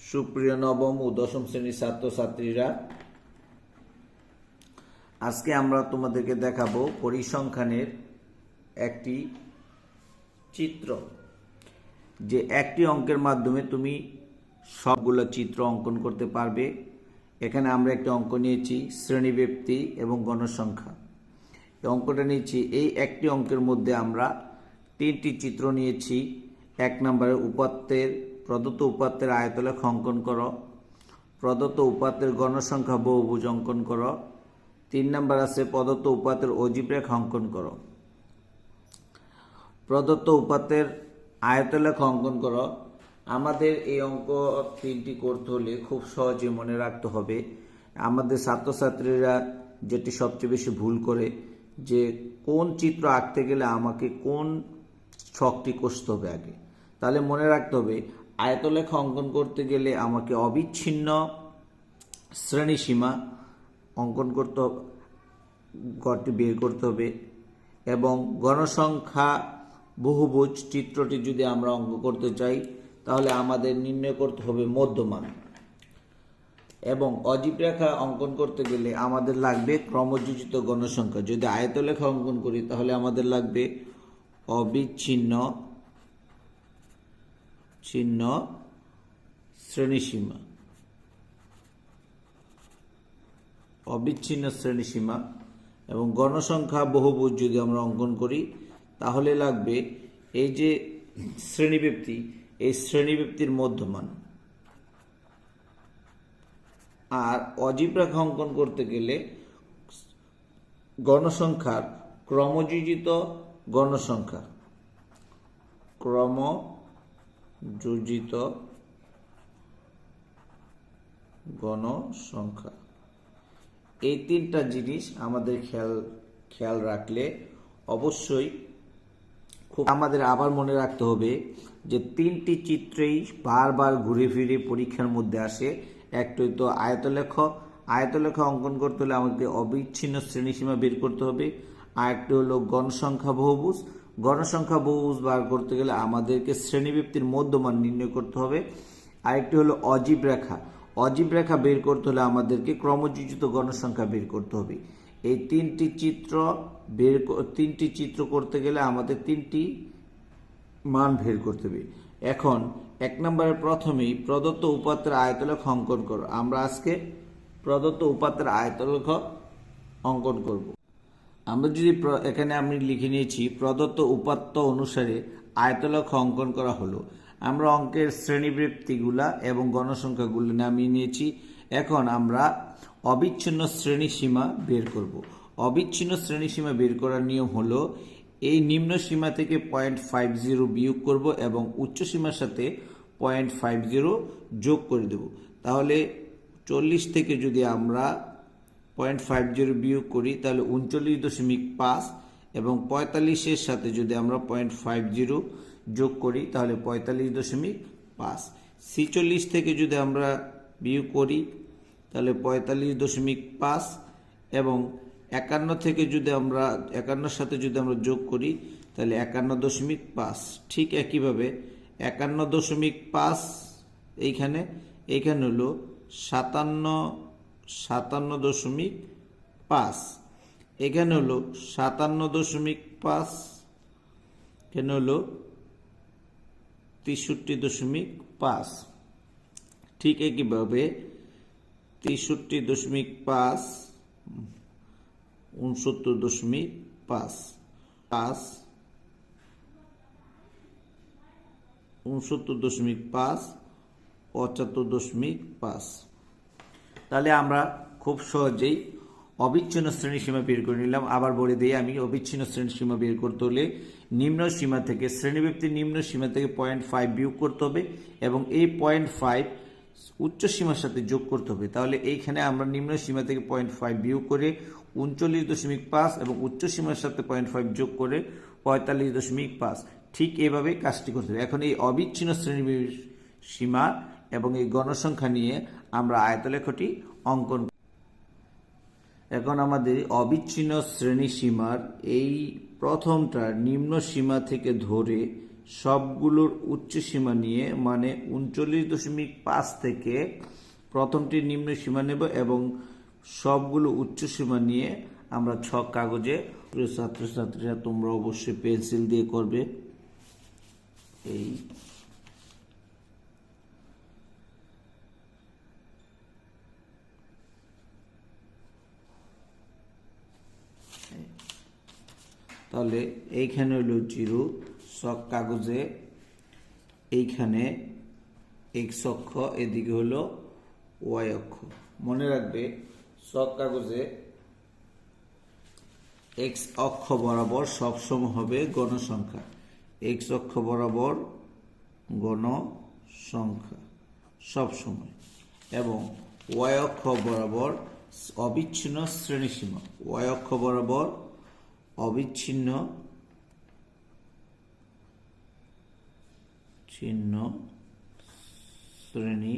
সুপ্রিয় নবম ও দশম শ্রেণির ছাত্রছাত্রীরা, আজকে আমরা তোমাদেরকে দেখাবো পরিসংখ্যানের একটি চিত্র। যে একটি অঙ্কের মাধ্যমে তুমি সবগুলো চিত্র অঙ্কন করতে পারবে। এখানে আমরা একটি অঙ্ক নিয়েছি শ্রেণীব্যক্তি এবং গণসংখ্যা। এই অঙ্কটা নিয়েছি, এই একটি অঙ্কের মধ্যে আমরা তিনটি চিত্র নিয়েছি। এক নম্বরে উপাত্তের প্রদত্ত উপাত্তের আয়তলেখ অঙ্কন করো। প্রদত্ত উপাত্তের গণসংখ্যা বহুভুজ অঙ্কন করো। তিন নম্বর আছে, প্রদত্ত উপাত্তের অজীব রেখা অঙ্কন করো। প্রদত্ত উপাত্তের আয়তলেখ অঙ্কন করো। আমাদের এই অঙ্ক তিনটি করতে হলে খুব সহজে মনে রাখতে হবে। আমাদের ছাত্রছাত্রীরা যেটি সবচেয়ে বেশি ভুল করে, যে কোন চিত্র আঁকতে গেলে আমাকে কোন ছকটি কষতে হবে আগে। তাহলে মনে রাখতে হবে আয়তলেখ অঙ্কন করতে গেলে আমাকে অবিচ্ছিন্ন শ্রেণীসীমা অঙ্কন করতে হবে, ঘরটি বের করতে হবে এবং গণসংখ্যা বহুভুজ চিত্রটি যদি আমরা অঙ্ক করতে চাই, তাহলে আমাদের নির্ণয় করতে হবে মধ্যমান। এবং অজীব রেখা অঙ্কন করতে গেলে আমাদের লাগবে ক্রমযোজিত গণসংখ্যা যদি আয়তলেখা অঙ্কন করি, তাহলে আমাদের লাগবে অবিচ্ছিন্ন ছিন্ন শ্রেণীসীমা। অবিচ্ছিন্ন শ্রেণীসীমা এবং গণসংখ্যা বহুভুজ যদি আমরা অঙ্কন করি, তাহলে লাগবে এই যে শ্রেণীব্যক্তি, এই শ্রেণীব্যক্তির মধ্যমান। আর অজীব রেখা অঙ্কন করতে গেলে গণসংখ্যার ক্রমযোজিত গণসংখ্যা। ক্রমযোজিত গণসংখ্যা। এই তিনটা জিনিস আমাদের খেয়াল খেয়াল রাখলে অবশ্যই খুব আমাদের আবার মনে রাখতে হবে যে তিনটি চিত্রেই বারবার ঘুরে ফিরে পরীক্ষার মধ্যে আসে। একটি তো আয়তলেখ আয়তলেখ অঙ্কন করতে হলে আমাকে অবিচ্ছিন্ন শ্রেণীসীমা বের করতে হবে। আর একটি হলো গণসংখ্যা বহুভুজ গণসংখ্যা বহুভুজ বার করতে গেলে আমাদেরকে শ্রেণীব্যক্তির মধ্যমান নির্ণয় করতে হবে। আরেকটি হলো অজীব রেখা। অজীব রেখা বের করতে হলে আমাদেরকে ক্রমযোজিত গণসংখ্যা বের করতে হবে। এই তিনটি চিত্র বের তিনটি চিত্র করতে গেলে আমাদের তিনটি মান বের করতে হবে। এখন এক নম্বরে প্রথমেই প্রদত্ত উপাত্তের আয়তলেখ অঙ্কন করো। আমরা আজকে প্রদত্ত উপাত্তের আয়তলেখ অঙ্কন করব। আমরা যদি এখানে আমি লিখে নিয়েছি, প্রদত্ত উপাত্ত অনুসারে আয়তলেখ অঙ্কন করা হলো। আমরা অঙ্কের শ্রেণীবৃত্তিগুলা এবং গণসংখ্যাগুলো নামিয়ে নিয়েছি। এখন আমরা অবিচ্ছিন্ন শ্রেণি সীমা বের করব। অবিচ্ছিন্ন শ্রেণি সীমা বের করার নিয়ম হলো, এই নিম্ন সীমা থেকে পয়েন্ট ফাইভ জিরো বিয়োগ করব এবং উচ্চ সীমার সাথে পয়েন্ট ফাইভ জিরো যোগ করে দেব। তাহলে চল্লিশ থেকে যদি আমরা পয়েন্ট ফাইভ জিরো বিয়োগ করি, তাহলে উনচল্লিশ দশমিক পাঁচ এবং পঁয়তাল্লিশের সাথে যদি আমরা পয়েন্ট ফাইভ জিরো যোগ করি, তাহলে পঁয়তাল্লিশ দশমিক পাঁচ। ছিচল্লিশ থেকে যদি আমরা বিয়োগ করি, তাহলে পঁয়তাল্লিশ দশমিক পাঁচ এবং একান্ন থেকে যদি আমরা, একান্নর সাথে যদি আমরা যোগ করি, তাহলে একান্ন দশমিক পাঁচ। ঠিক একইভাবে একান্ন দশমিক পাঁচ এইখানে এইখানে হলো সাতান্ন সাতান্ন দশমিক পাঁচ। এখানে হলো সাতান্ন দশমিক পাঁচ, এখানে হলো তেষট্টি দশমিক পাঁচ। ঠিক একইভাবে তেষট্টি দশমিক পাঁচ, উনসত্তর দশমিক পাঁচ। পাঁচ, উনসত্তর দশমিক পাঁচ, পঁচাত্তর দশমিক পাঁচ। তাহলে আমরা খুব সহজেই অবিচ্ছিন্ন শ্রেণি সীমা বের করে নিলাম। আবার বলে দিই আমি অবিচ্ছিন্ন শ্রেণি সীমা বের করতে হলে নিম্ন সীমা থেকে শ্রেণীব্যক্তির নিম্ন সীমা থেকে পয়েন্ট ফাইভ বিয়োগ করতে হবে এবং এই পয়েন্ট ফাইভ উচ্চ সীমার সাথে যোগ করতে হবে। তাহলে এইখানে আমরা নিম্ন সীমা থেকে পয়েন্ট ফাইভ বিয়োগ করে উনচল্লিশ দশমিক পাঁচ এবং উচ্চ সীমার সাথে পয়েন্ট ফাইভ যোগ করে পঁয়তাল্লিশ দশমিক পাঁচ। ঠিক এভাবে কাজটি করতে হবে। এখন এই অবিচ্ছিন্ন শ্রেণি সীমা এবং এই গণসংখ্যা নিয়ে আমরা আয়তলেখটি অঙ্কন এখন আমাদের অবিচ্ছিন্ন শ্রেণি সীমার এই প্রথমটা নিম্ন সীমা থেকে ধরে সবগুলোর উচ্চ সীমা নিয়ে মানে উনচল্লিশ দশমিক পাঁচ থেকে প্রথমটি নিম্ন সীমা নেব এবং সবগুলো উচ্চ সীমা নিয়ে আমরা ছক কাগজে ছাত্রছাত্রীরা তোমরা অবশ্যই পেন্সিল দিয়ে করবে। এই তাহলে এইখানে হলো জিরো শক কাগজে এইখানে এক্স অক্ষ, এদিকে হলো ওয়াই অক্ষ। মনে রাখবে শক কাগজে এক্স অক্ষ বরাবর সবসময় হবে গণসংখ্যা। এক্স অক্ষ বরাবর গণসংখ্যা, সবসময়। এবং ওয়াই অক্ষ বরাবর অবিচ্ছিন্ন শ্রেণীসীমা। ওয়াই অক্ষ বরাবর অবিচ্ছিন্ন ছিন্ন শ্রেণি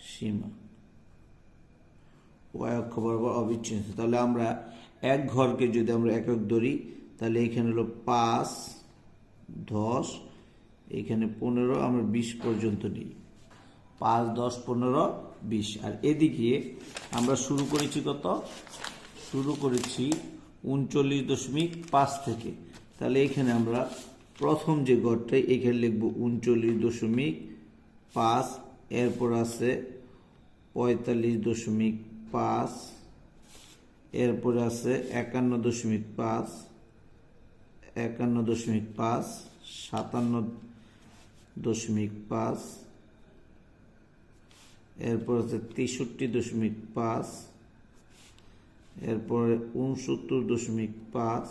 সীমা। ওয়াই অক্ষ বরাবর অবিচ্ছিন্ন। তাহলে আমরা এক ঘরকে যদি আমরা একক ধরি, তাহলে এখানে হলো পাঁচ, দশ, এখানে পনেরো, আমরা বিশ পর্যন্ত নিই। পাঁচ, দশ, পনেরো, বিশ। আর এদিকে আমরা শুরু করেছি কত? শুরু করেছি উনচল্লিশ দশমিক পাঁচ থেকে। তাহলে এখানে আমরা প্রথম যে গড়টাই এখানে লিখব উনচল্লিশ দশমিক পাঁচ, এরপর আছে পঁয়তাল্লিশ দশমিক পাঁচ, এরপর আছে একান্ন দশমিক পাঁচ, একান্ন দশমিক পাঁচ, সাতান্ন দশমিক পাঁচ, এরপর আছে তেষট্টি দশমিক পাঁচ এরপরে উনসত্তর দশমিক পাঁচ,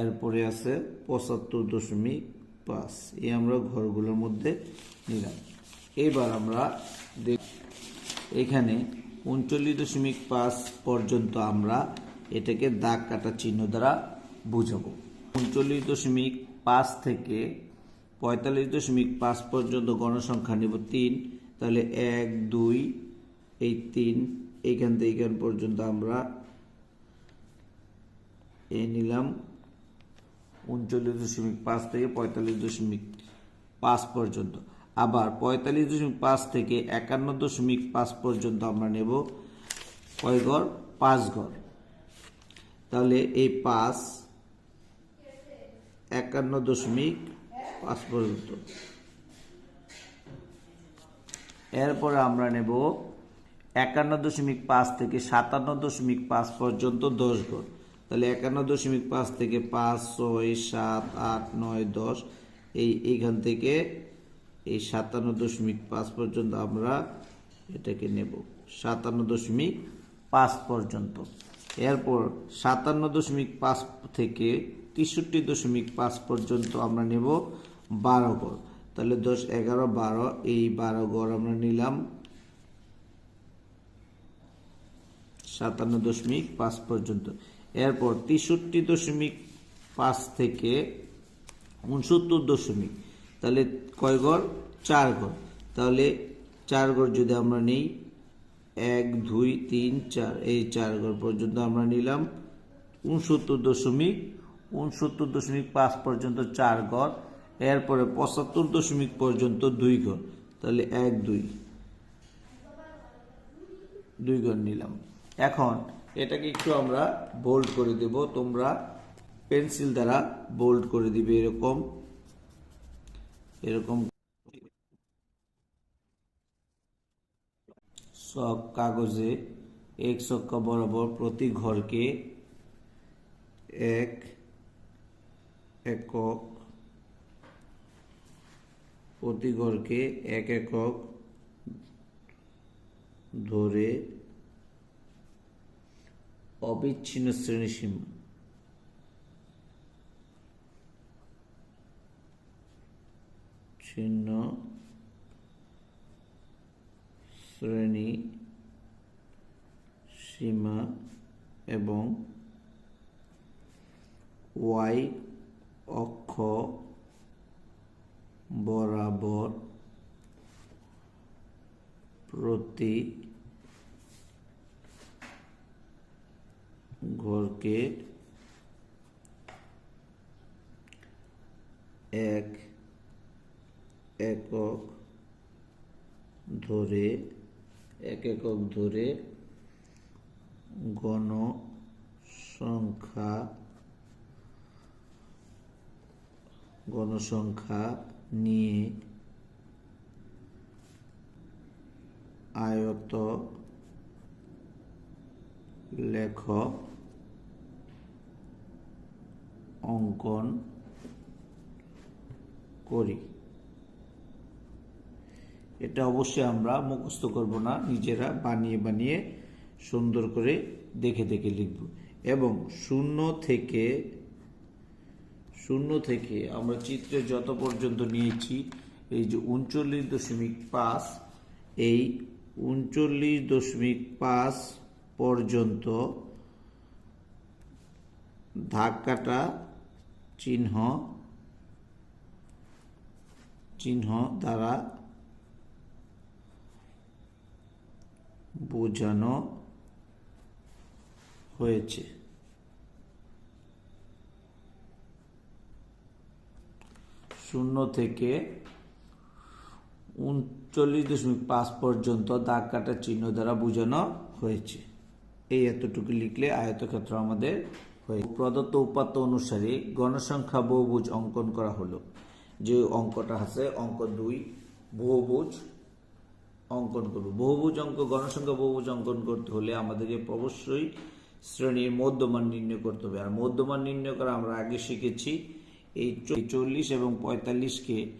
এরপরে আছে পঁচাত্তর দশমিক পাঁচ। এই আমরা ঘরগুলোর মধ্যে নিলাম। এবার আমরা দেখ এখানে উনচল্লিশ দশমিক পাঁচ পর্যন্ত আমরা এটাকে দাগ কাটা চিহ্ন দ্বারা বুঝাবো। উনচল্লিশ দশমিক পাঁচ থেকে পঁয়তাল্লিশ দশমিক পাঁচ পর্যন্ত গণসংখ্যা নেব তিন, তাহলে এক, দুই, এই তিন এইখান থেকে এইখান পর্যন্ত আমরা এ নিলাম উনচল্লিশ দশমিক পাঁচ থেকে পঁয়তাল্লিশ দশমিক পাঁচ পর্যন্ত। আবার পঁয়তাল্লিশ দশমিক পাঁচ থেকে একান্ন দশমিক পাঁচ পর্যন্ত আমরা নেব কয় ঘর পাঁচ ঘর তাহলে এই পাঁচ একান্ন দশমিক পাঁচ পর্যন্ত। এরপরে আমরা নেব একান্ন দশমিক পাঁচ থেকে সাতান্ন দশমিক পাঁচ পর্যন্ত দশ ঘর তাহলে একান্ন দশমিক পাঁচ থেকে পাঁচ, ছয়, সাত, আট, নয়, দশ, এই এইখান থেকে এই সাতান্ন দশমিক পাঁচ পর্যন্ত আমরা এটাকে নেব। সাতান্ন দশমিক পাঁচ পর্যন্ত। এরপর সাতান্ন দশমিক পাঁচ থেকে তেষট্টি দশমিক পাঁচ পর্যন্ত আমরা নেব বারো ঘর তাহলে দশ, এগারো, বারো, এই বারো ঘর আমরা নিলাম। সাতান্ন দশমিক পাঁচ পর্যন্ত। এরপর তেষট্টি দশমিক পাঁচ থেকে উনসত্তর দশমিক। তাহলে কয় ঘর চার ঘর তাহলে চার ঘর যদি আমরা নিই, এক, দুই, তিন, চার, এই চার ঘর পর্যন্ত আমরা নিলাম উনসত্তর দশমিক। উনসত্তর দশমিক পাঁচ পর্যন্ত চার ঘর এরপরে পঁচাত্তর দশমিক পর্যন্ত দুই ঘর তাহলে এক, দুই দুই ঘর নিলাম। এখন এটাকে একটু আমরা বোল্ড করে দেব। তোমরা পেন্সিল দ্বারা বোল্ড করে দিবে এরকম। এরকম। সব কাগজে এক সক্কা বরাবর প্রতি ঘরকে এক একক প্রতি ঘরকে এক একক ধরে অবিচ্ছিন্ন শ্রেণীসীমা ছিন্ন শ্রেণি সীমা এবং ওয়াই অক্ষ বরাবর প্রতি ঘরকে এক একক ধরে এক একক ধরে গণ সংখ্যা গণসংখ্যা নিয়ে আয়ত লেখ অঙ্কন করি। এটা অবশ্যই আমরা মুখস্থ করব না, নিজেরা বানিয়ে বানিয়ে সুন্দর করে দেখে দেখে লিখব। এবং শূন্য থেকে শূন্য থেকে আমরা চিত্রে যত পর্যন্ত নিয়েছি, এই যে উনচল্লিশ দশমিক পাঁচ, এই উনচল্লিশ দশমিক পাঁচ পর্যন্ত ধাক্কাটা চিহ্ন চিহ্ন দ্বারা বোঝানো হয়েছে। শূন্য থেকে উনচল্লিশ দশমিক পাঁচ পর্যন্ত দাগ কাটার চিহ্ন দ্বারা বোঝানো হয়েছে। এই এতটুকু লিখলে আয়তক্ষেত্র আমাদের প্রদত্ত উপাত্ত অনুসারে গণসংখ্যা বহুভুজ অঙ্কন করা হলো। যে অঙ্কটা আছে, অঙ্ক দুই, বহুভুজ অঙ্কন করব। বহুভুজ অঙ্ক, গণসংখ্যা বহুভুজ অঙ্কন করতে হলে আমাদেরকে অবশ্যই শ্রেণির মধ্যমান নির্ণয় করতে হবে। আর মধ্যমান নির্ণয় করা আমরা আগে শিখেছি। এই চল্লিশ এবং পঁয়তাল্লিশকে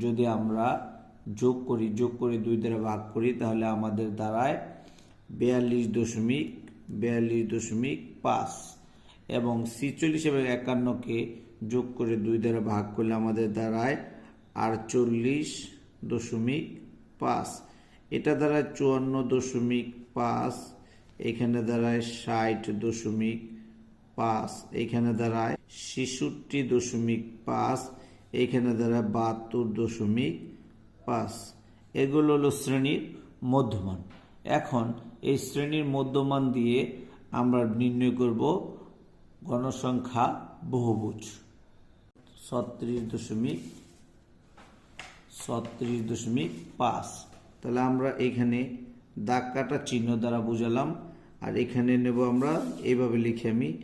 যদি আমরা যোগ করি, যোগ করে দুই দ্বারা ভাগ করি, তাহলে আমাদের দাঁড়ায় বিয়াল্লিশ দশমিক বিয়াল্লিশ দশমিক পাঁচ। এবং ছিচল্লিশ এবং একান্নকে যোগ করে দুই দ্বারা ভাগ করলে আমাদের দাঁড়ায় আটচল্লিশ দশমিক পাঁচ। এটা দ্বারা চুয়ান্ন দশমিক পাঁচ, এখানে দাঁড়ায় ষাট দশমিক পাঁচ, এখানে দাঁড়ায় ছেষট্টি দশমিক পাঁচ, এখানে দাঁড়ায় বাহাত্তর দশমিক পাঁচ। এগুলো হলো শ্রেণির মধ্যমান। এখন এই শ্রেণির মধ্যমান দিয়ে আমরা নির্ণয় করব গণসংখ্যা বহুভুজ। ছত্রিশ দশমিক ছত্রিশ দশমিক পাঁচ। তাহলে আমরা এখানে দাগ কাটা চিহ্ন দ্বারা বুঝালাম। আর এখানে নেব আমরা এইভাবে লিখে আমি,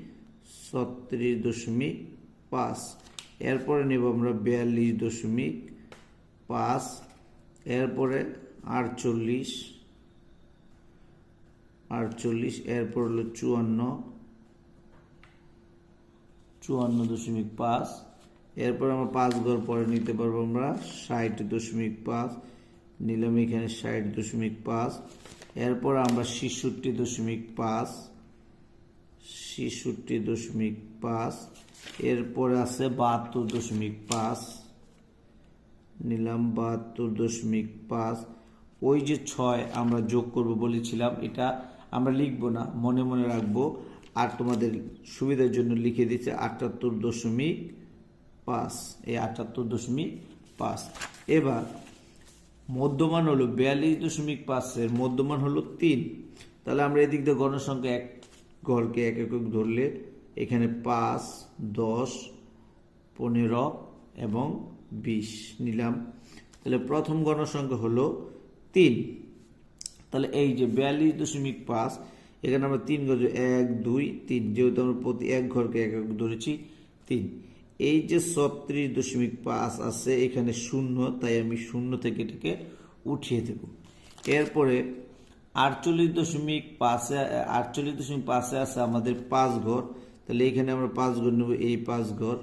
ছত্রিশ দশমিক পাঁচ। এরপরে নেব আমরা বিয়াল্লিশ দশমিক পাঁচ। এরপরে আটচল্লিশ আটচল্লিশ, এরপর হলো চুয়ান্ন। চুয়ান্ন দশমিক পাঁচ। এরপর আমরা পাঁচ ঘর পরে নিতে পারব আমরা ষাট দশমিক পাঁচ। নিলাম এখানে ষাট দশমিক পাঁচ। এরপর আমরা ছেষট্টি দশমিক পাঁচ। ছেষট্টি দশমিক পাঁচ। এরপরে আছে বাহাত্তর দশমিক পাঁচ। নিলাম বাহাত্তর দশমিক পাঁচ। ওই যে ছয় আমরা যোগ করব বলেছিলাম, এটা আমরা লিখব না, মনে মনে রাখব। আর তোমাদের সুবিধার জন্য লিখে দিচ্ছে আটাত্তর দশমিক পাঁচ। এই আটাত্তর দশমিক পাঁচ। এবার মধ্যমান হলো বিয়াল্লিশ দশমিক পাঁচের মধ্যমান হলো তিন। তাহলে আমরা এদিক দিয়ে গণসংখ্যা এক ঘরকে এক একক ধরলে এখানে পাঁচ, দশ, পনেরো এবং বিশ নিলাম। তাহলে প্রথম গণসংখ্যা হলো তিন। তাহলে এই যে বিয়াল্লিশ দশমিক পাঁচ এখানে আমরা তিন গজ এক, দুই, তিন। যেহেতু আমরা প্রতি এক ঘরকে এক এক ধরেছি, তিন। এই যে ছত্রিশ দশমিক পাঁচ আছে, এখানে শূন্য, তাই আমি শূন্য থেকে এটাকে উঠিয়ে দেব। এরপরে আটচল্লিশ দশমিক পাঁচে, আটচল্লিশ দশমিক পাঁচে আছে আমাদের পাঁচ ঘর। তাহলে এখানে আমরা পাঁচ ঘর নেব, এই পাঁচ ঘর।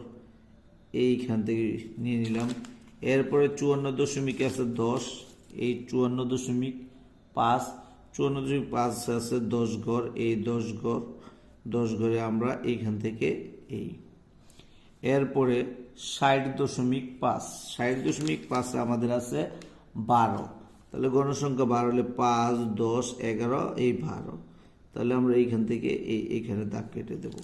এইখান থেকে নিয়ে নিলাম। এরপরে চুয়ান্ন দশমিক আছে দশ, এই চুয়ান্ন দশমিক পাঁচ। চুয়ান্ন দশমিক পাঁচ আছে দশ ঘর, এই দশ ঘর, দশ ঘরে আমরা এইখান থেকে এই। এরপরে ষাট দশমিক পাঁচ, ষাট দশমিক পাঁচে আমাদের আছে বারো। তাহলে গণসংখ্যা বারো হলে পাঁচ, দশ, এগারো, এই বারো। তাহলে আমরা এইখান থেকে এই এইখানে দাগ কেটে দেব।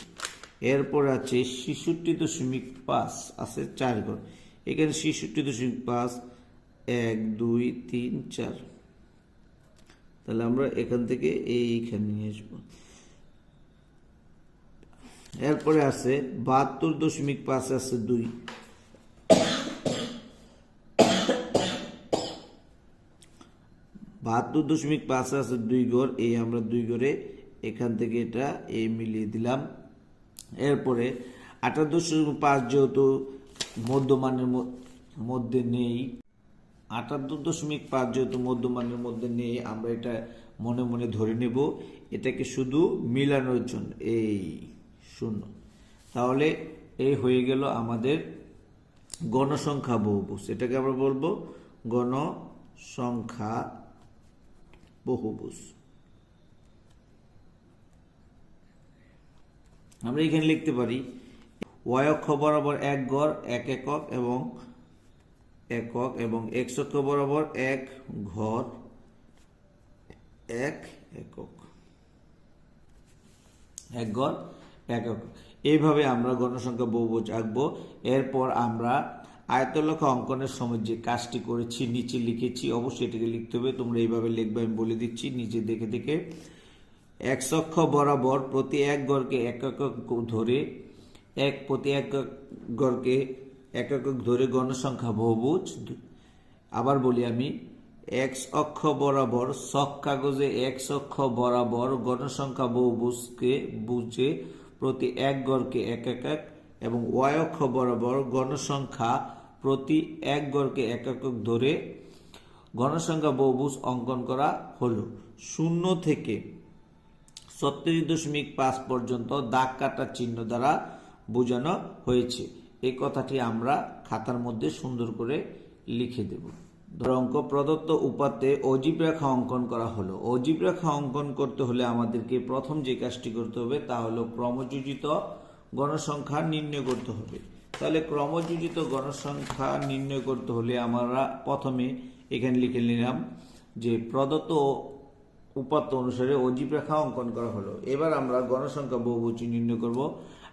এরপর আছে ছেষট্টি দশমিক পাঁচ আছে চার ঘর। এখানে ছেষট্টি দশমিক পাঁচ, এক, দুই, তিন, চার। তাহলে আমরা এখান থেকে এইখানে নিয়ে আসব। এরপরে আছে বাহাত্তর দশমিক পাঁচে আছে দুই। বাহাত্তর দশমিক পাঁচে আছে দুই গড় এই আমরা দুই গড়ে এখান থেকে এটা এ মিলিয়ে দিলাম। এরপরে আঠারো দশমিক পাঁচ যেহেতু মধ্যমানের মধ্যে নেই। আটাত্তর দশমিক পাঁচ যেহেতু মধ্যমানের মধ্যে নেই, আমরা এটা মনে মনে ধরে নেব। এটাকে শুধু মিলানোর জন্য, এই শূন্য। তাহলে এই হয়ে গেল আমাদের গণসংখ্যা বহুভুজ। এটাকে আমরা বলব গণসংখ্যা বহুভুজ। আমরা এখানে লিখতে পারি ওয়াই অক্ষ বরাবর এক গড়, এক একক এবং একক এবং এক্স অক্ষ বরাবর এক ঘর, এক একক। এক ঘর, এক একক। এইভাবে আমরা গণসংখ্যা বহুভুজ আঁকবো। এরপর আমরা আয়তলেখা অঙ্কনের সময় যে কাজটি করেছি, নিচে লিখেছি, অবশ্যই এটাকে লিখতে হবে। তোমরা এইভাবে লিখবে, আমি বলে দিচ্ছি, নিচে দেখে দেখে। এক অক্ষ বরাবর প্রতি এক গড়কে এক একক ধরে এক প্রতি এক গড়কে এক একক ধরে গণসংখ্যা বহুভুজ। আবার বলি আমি এক্স অক্ষ বরাবর সক কাগজে এক্স অক্ষ বরাবর গণসংখ্যা বহুভুজকে বুঝে প্রতি এক গড়কে এক এক এক এবং ওয়াই অক্ষ বরাবর গণসংখ্যা প্রতি এক গড়কে এক একক ধরে গণসংখ্যা বহুভুজ অঙ্কন করা হলো। শূন্য থেকে ছত্রিশ দশমিক পাঁচ পর্যন্ত দাগ কাটার চিহ্ন দ্বারা বোঝানো হয়েছে। এই কথাটি আমরা খাতার মধ্যে সুন্দর করে লিখে দেব। ধর অঙ্ক প্রদত্ত উপাত্তে অজীব রেখা অঙ্কন করা হলো। অজীব রেখা অঙ্কন করতে হলে আমাদেরকে প্রথম যে কাজটি করতে হবে তা হলো ক্রমযোজিত গণসংখ্যা নির্ণয় করতে হবে। তাহলে ক্রমযোজিত গণসংখ্যা নির্ণয় করতে হলে আমরা প্রথমে এখানে লিখে নিলাম যে প্রদত্ত উপাত্ত অনুসারে অজীব রেখা অঙ্কন করা হলো। এবার আমরা গণসংখ্যা বহুভুজ নির্ণয় করব।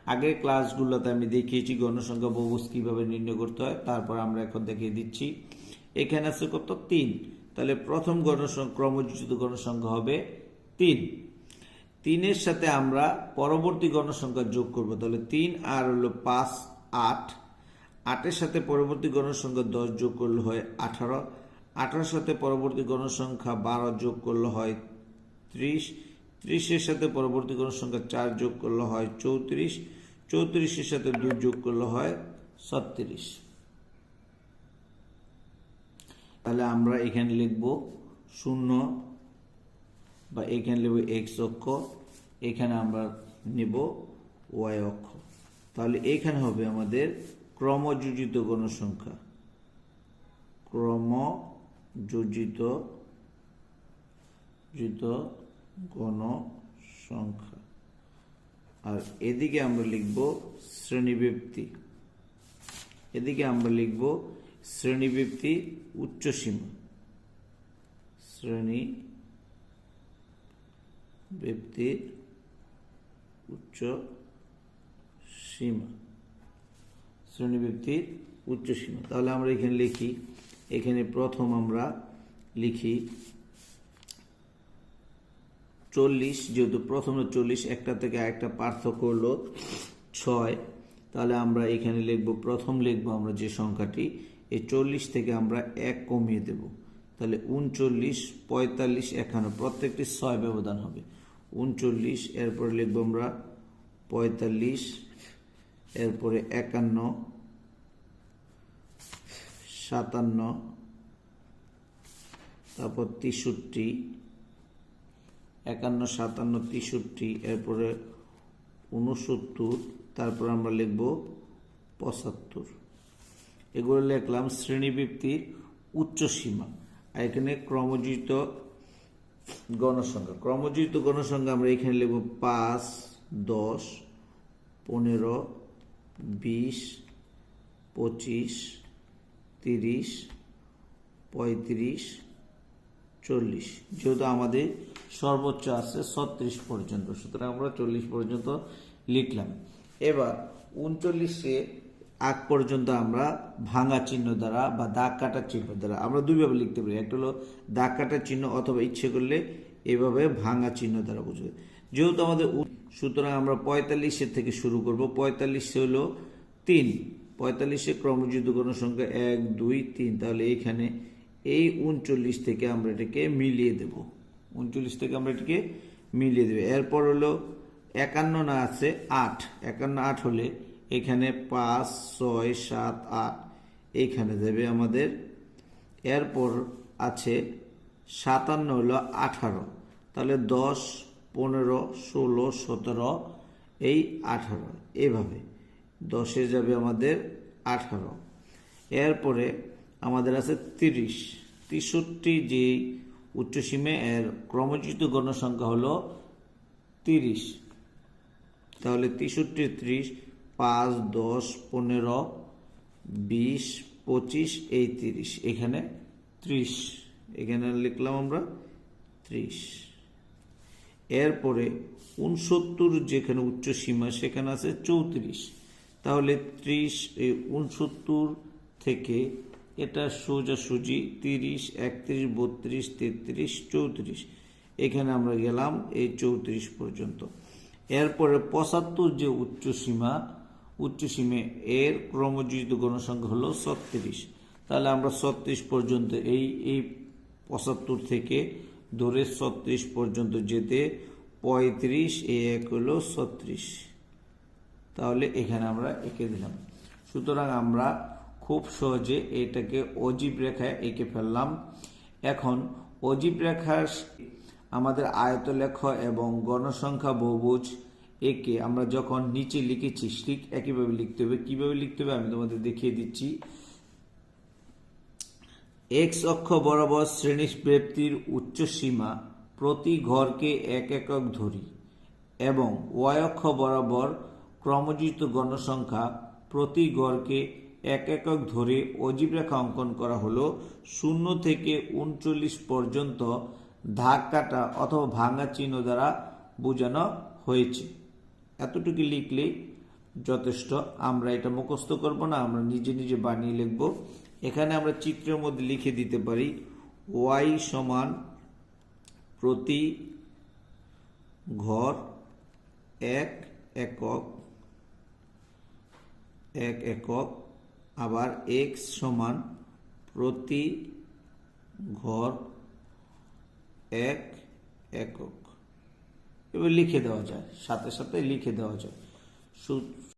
আগের ক্লাসগুলোতে আমি দেখিয়েছি গণসংখ্যা বহুভুজ কীভাবে নির্ণয় করতে হয়, তারপর আমরা এখন দেখিয়ে দিচ্ছি। এখানে আছে কত? তিন। তাহলে প্রথম গণসংখ্যা, ক্রমযোজিত গণসংখ্যা হবে তিন। তিনের সাথে আমরা পরবর্তী গণসংখ্যা যোগ করব। তাহলে তিন আর হলো পাঁচ, আট। আটের সাথে পরবর্তী গণসংখ্যা দশ যোগ করলে হয় আঠারো। আঠারোর সাথে পরবর্তী গণসংখ্যা বারো যোগ করলে হয় ত্রিশ। ত্রিশের সাথে পরবর্তী গণসংখ্যা চার যোগ করলে হয় চৌত্রিশ। চৌত্রিশের সাথে দুই যোগ করলে হয় ছত্রিশ। তাহলে আমরা এখানে লিখব শূন্য বা এখানে লিখব এক্স অক্ষ, এখানে আমরা নেব ওয়াই অক্ষ। তাহলে এখানে হবে আমাদের ক্রমযোজিত গণসংখ্যা ক্রমযোজিত, যোজিত গণসংখ্যা আর এদিকে আমরা লিখব শ্রেণীব্যক্তি এদিকে আমরা লিখব শ্রেণীব্যক্তি উচ্চ সীমা শ্রেণি ব্যক্তির উচ্চ সীমা শ্রেণি ব্যক্তির উচ্চ সীমা তাহলে আমরা এখানে লিখি, এখানে প্রথম আমরা লিখি চল্লিশ, যেহেতু প্রথমে চল্লিশ, একটা থেকে আরেকটা পার্থক্য হলো ছয়। তাহলে আমরা এখানে লিখব, প্রথম লিখব আমরা যে সংখ্যাটি, এই চল্লিশ থেকে আমরা এক কমিয়ে দেব। তাহলে উনচল্লিশ, পঁয়তাল্লিশ এখানে প্রত্যেকটি ছয় ব্যবধান হবে। উনচল্লিশ, এরপরে লিখব আমরা পঁয়তাল্লিশ, এরপরে একান্ন, সাতান্ন, তারপর তেষট্টি একান্ন, সাতান্ন, তেষট্টি, এরপরে উনসত্তর তারপর আমরা লিখব পঁচাত্তর। এগুলো লিখলাম শ্রেণীবৃত্তির উচ্চ সীমা আর এখানে ক্রমজিত গণসংখ্যা। ক্রমজিত গণসংখ্যা আমরা এখানে লিখব পাঁচ, দশ, পনেরো, বিশ, পঁচিশ, তিরিশ, পঁয়ত্রিশ চল্লিশ। যেহেতু আমাদের সর্বোচ্চ আছে ছত্রিশ পর্যন্ত, সুতরাং আমরা চল্লিশ পর্যন্ত লিখলাম। এবার উনচল্লিশে আগ পর্যন্ত আমরা ভাঙা চিহ্ন দ্বারা বা দাগ কাটার চিহ্ন দ্বারা আমরা দুইভাবে লিখতে পারি। একটা হলো দাগ কাটার চিহ্ন অথবা ইচ্ছে করলে এভাবে ভাঙা চিহ্ন দ্বারা বুঝবে। যেহেতু আমাদের সুতরাং আমরা পঁয়তাল্লিশের থেকে শুরু করব। পঁয়তাল্লিশে হলো তিন। পঁয়তাল্লিশে ক্রমযুদ্ধ কোনো সংখ্যা এক, দুই, তিন। তাহলে এখানে এই উনচল্লিশ থেকে আমরা এটাকে মিলিয়ে দেব। উনচল্লিশ থেকে আমরা এটাকে মিলিয়ে দেব। এরপর হলো একান্ন না আছে আট। একান্ন আট হলে এখানে পাঁচ, ছয়, সাত, আট, এইখানে যাবে আমাদের। এরপর আছে সাতান্ন হলো আঠারো। তাহলে দশ, পনেরো, ষোলো, সতেরো, এই আঠারো। এভাবে দশে যাবে আমাদের আঠারো। এরপরে আমাদের আছে তিরিশ। তেষট্টি যে উচ্চসীমে এর ক্রমজিত গণসংখ্যা হলো তিরিশ। তাহলে তেষট্টি ত্রিশ, পাঁচ, দশ, পনেরো, বিশ, পঁচিশ, এই তিরিশ। এখানে ত্রিশ। এখানে লিখলাম আমরা ত্রিশ। এরপরে উনসত্তর যেখানে উচ্চ সীমা, সেখানে আছে চৌত্রিশ। তাহলে ত্রিশ, এই উনসত্তর থেকে এটা সোজাসুজি তিরিশ, একত্রিশ, বত্রিশ, তেত্রিশ, চৌত্রিশ। এখানে আমরা গেলাম এই চৌত্রিশ পর্যন্ত। এরপরে পঁচাত্তর যে উচ্চ সীমা, উচ্চ সীমে এর ক্রমযুক্ত গণসংখ্যা হলো ছত্রিশ। তাহলে আমরা ছত্রিশ পর্যন্ত এই এই পঁচাত্তর থেকে ধরে ছত্রিশ পর্যন্ত যেতে পঁয়ত্রিশ এ এক হলো ছত্রিশ। তাহলে এখানে আমরা এঁকে দিলাম। সুতরাং আমরা খুব সহজে এটাকে অজীব রেখায় এঁকে ফেললাম। এখন অজীব রেখার আমাদের আয়তলেখ এবং গণসংখ্যা বহুভুজ একে আমরা যখন নিচে লিখেছি, ঠিক একইভাবে লিখতে হবে। কীভাবে লিখতে হবে আমি তোমাদের দেখিয়ে দিচ্ছি। এক্স অক্ষ বরাবর শ্রেণি ব্যাপ্তির উচ্চ সীমা প্রতি ঘরকে এক একক ধরি এবং ওয়াই অক্ষ বরাবর ক্রমজিত গণসংখ্যা প্রতি গড়কে এক একক ধরে অজীব রেখা অঙ্কন করা হলো। শূন্য থেকে উনচল্লিশ পর্যন্ত ধাক কাটা অথবা ভাঙা চিহ্ন দ্বারা বোঝানো হয়েছে। এতটুকু লিখলেই যথেষ্ট। আমরা এটা মুখস্থ করব না, আমরা নিজে নিজে বানিয়ে লিখব। এখানে আমরা চিত্রের মধ্যে লিখে দিতে পারি ওয়াই সমান প্রতি ঘর এক একক এক একক আবার এক্স সমান প্রতি ঘর এক একক। এবার লিখে দেওয়া যায়, সাথে সাথে লিখে দেওয়া যায়।